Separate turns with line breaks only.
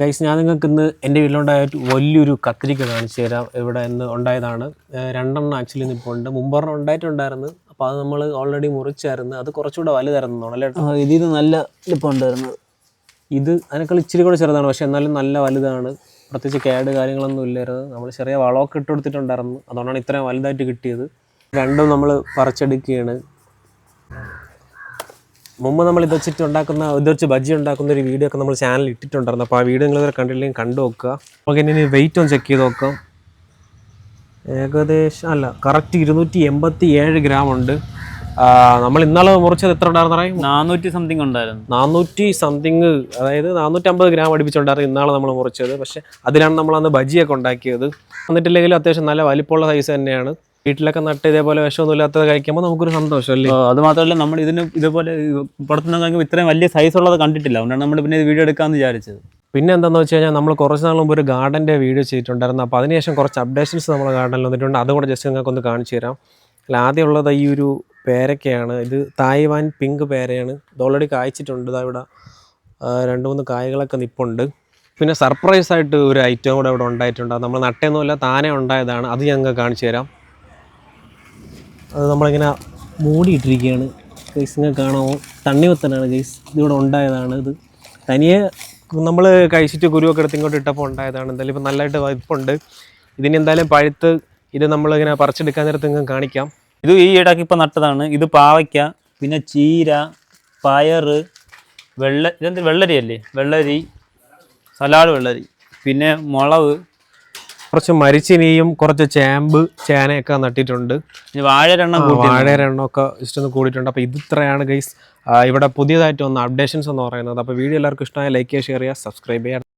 Guys ഞാൻ നിങ്ങൾക്ക് ഇന്ന് എന്റെ വീട്ടിലുണ്ടായ വലിയൊരു കത്തിരിക്ക കാണിച്ചു തരാം. ഇവിടെ ഇന്ന് ഉണ്ടായതാണ്. രണ്ടെണ്ണം ആക്ച്വലി ഇപ്പോൾ ഉണ്ട്. മുമ്പൊരെണ്ണം ഉണ്ടായിട്ടുണ്ടായിരുന്നു. അപ്പോൾ അത് നമ്മൾ ഓൾറെഡി മുറിച്ചായിരുന്നു. അത് കുറച്ചുകൂടെ വലുതായിരുന്നു അല്ലേ
ഇതിൽ നല്ല ഉണ്ടായിരുന്നത്
ഇത് അതിനേക്കാൾ ഇച്ചിരി കൂടെ ചെറുതാണ്. പക്ഷേ എന്നാലും നല്ല വലുതാണ്. പ്രത്യേകിച്ച് കേട് കാര്യങ്ങളൊന്നും ഇല്ലായിരുന്നു. നമ്മൾ ചെറിയ വളമൊക്കെ ഇട്ട് കൊടുത്തിട്ടുണ്ടായിരുന്നു അതുകൊണ്ടാണ് ഇത്രയും വലുതായിട്ട് കിട്ടിയത്. രണ്ടും നമ്മൾ പറിച്ചെടുക്കുകയാണ്. മുമ്പ് നമ്മൾ ഇത് വെച്ചിട്ട് ഉണ്ടാക്കുന്ന ഇത് വെച്ച് ബജ്ജി ഉണ്ടാക്കുന്ന ഒരു വീഡിയോ ഒക്കെ നമ്മൾ ചാനലിൽ ഇട്ടിട്ടുണ്ടായിരുന്നു. അപ്പോൾ ആ വീഡിയോ നിങ്ങൾ കണ്ടില്ലെങ്കിൽ കണ്ടു നോക്കുക. നമുക്ക് ഇനി വെയിറ്റ് ഒന്ന് ചെക്ക് ചെയ്ത് നോക്കാം. ഏകദേശം അല്ല കറക്റ്റ് ഇരുന്നൂറ്റി എൺപത്തി ഏഴ് ഗ്രാം ഉണ്ട് നമ്മൾ ഇന്നാളെ മുറിച്ചത് എത്ര ഉണ്ടായിരുന്നു
നാനൂറ്റി സംതിങ് ഉണ്ടായിരുന്നു.
നാനൂറ്റി സംതിങ് അതായത് നാനൂറ്റമ്പത് ഗ്രാം അടുപ്പിച്ചുണ്ടായിരുന്നു ഇന്നാളെ നമ്മൾ മുറിച്ചത്. പക്ഷേ അതിലാണ് നമ്മൾ അന്ന് ബജിയൊക്കെ ഉണ്ടാക്കിയത്. എന്നിട്ടില്ലെങ്കിലും അത്യാവശ്യം നല്ല വലിപ്പമുള്ള സൈസ് തന്നെയാണ്. വീട്ടിലൊക്കെ നട്ട് ഇതേപോലെ വിഷമൊന്നും ഇല്ലാത്തത് കഴിക്കുമ്പോൾ നമുക്കൊരു സന്തോഷം അല്ലേ?
അത് മാത്രമല്ല നമ്മൾ ഇതിന് ഇതുപോലെ പുറത്തുനിന്ന് കഴിക്കുമ്പോൾ ഇത്രയും വലിയ സൈസ് ഉള്ളത് കണ്ടിട്ടില്ല. അതുകൊണ്ടാണ് നമ്മൾ പിന്നെ ഇത് വീഡിയോ എടുക്കാമെന്ന് വിചാരിച്ചത്.
പിന്നെ എന്താണെന്ന് വെച്ച് കഴിഞ്ഞാൽ നമ്മൾ കുറച്ച് നാൾ മുമ്പ് ഒരു ഗാർഡന്റെ വീഡിയോ ചെയ്തിട്ടുണ്ടായിരുന്നു. അപ്പോൾ അതിനുശേഷം കുറച്ച് അപ്ഡേഷൻസ് നമ്മുടെ ഗാർഡനിൽ വന്നിട്ടുണ്ട്. അതുകൂടെ ജസ്റ്റ് നിങ്ങൾക്ക് ഒന്ന് കാണിച്ചു തരാം. അല്ല ആദ്യം ഉള്ളത് ഈ ഒരു പേരക്കയാണ്. ഇത് തായ്വാൻ പിങ്ക് പേരയാണ്. ഇത് ഓൾറെഡി കായ്ച്ചിട്ടുണ്ട്. ഇവിടെ രണ്ട് മൂന്ന് കായ്കളൊക്കെ നിപ്പുണ്ട്. പിന്നെ സർപ്രൈസ് ആയിട്ട് ഒരു ഐറ്റം കൂടെ ഇവിടെ ഉണ്ടായിട്ടുണ്ട്. നമ്മൾ നട്ടേന്നുമല്ല താനേ ഉണ്ടായതാണ്. അത് ഞങ്ങൾക്ക് കാണിച്ചു തരാം. അത് നമ്മളിങ്ങനെ മൂടിയിട്ടിരിക്കുകയാണ്. ഗൈസ് ഇങ്ങനെ കാണാമോ തണ്ണിമത്തനാണ് ഗൈസ്. ഇതിവിടെ ഉണ്ടായതാണ് ഇത്. തനിയെ നമ്മൾ കഴിച്ചിട്ട് കുരുവൊക്കെ എടുത്ത് ഇങ്ങോട്ട് ഇട്ടപ്പോൾ ഉണ്ടായതാണ്. എന്തായാലും ഇപ്പം നല്ലതായിട്ട് വയ്പുണ്ട് ഇതിന് എന്തായാലും പഴുത്ത് ഇത് നമ്മളിങ്ങനെ പറിച്ചെടുക്കാൻ നേരത്ത് ഇങ്ങനെ കാണിക്കാം.
ഇത് ഈ ഇടയ്ക്ക് ഇപ്പം നട്ടതാണ്. ഇത് പാവയ്ക്ക പിന്നെ ചീര പയർ വെള്ള ഇതെന്ത് വെള്ളരി അല്ലേ വെള്ളരി സലാഡ് വെള്ളരി പിന്നെ മുളക്
കുറച്ച് മരിച്ചിനിയും കുറച്ച് ചേമ്പ് ചേനയൊക്കെ നട്ടിട്ടുണ്ട്.
ഇനി വാഴരെണ്ണം ഒക്കെ
ഇഷ്ടം എണ്ണമൊക്കെ ജസ്റ്റ് ഒന്ന് കൂടിയിട്ടുണ്ട്. അപ്പോൾ ഇത് ഇത്രയാണ് ഗൈസ് ഇവിടെ പുതിയതായിട്ട് വന്ന അപ്ഡേഷൻസ് എന്ന് പറയുന്നത്. അപ്പോൾ വീഡിയോ എല്ലാവർക്കും ഇഷ്ടമായ ലൈക്ക് ചെയ്യുക ഷെയർ ചെയ്യുക സബ്സ്ക്രൈബ് ചെയ്യുക.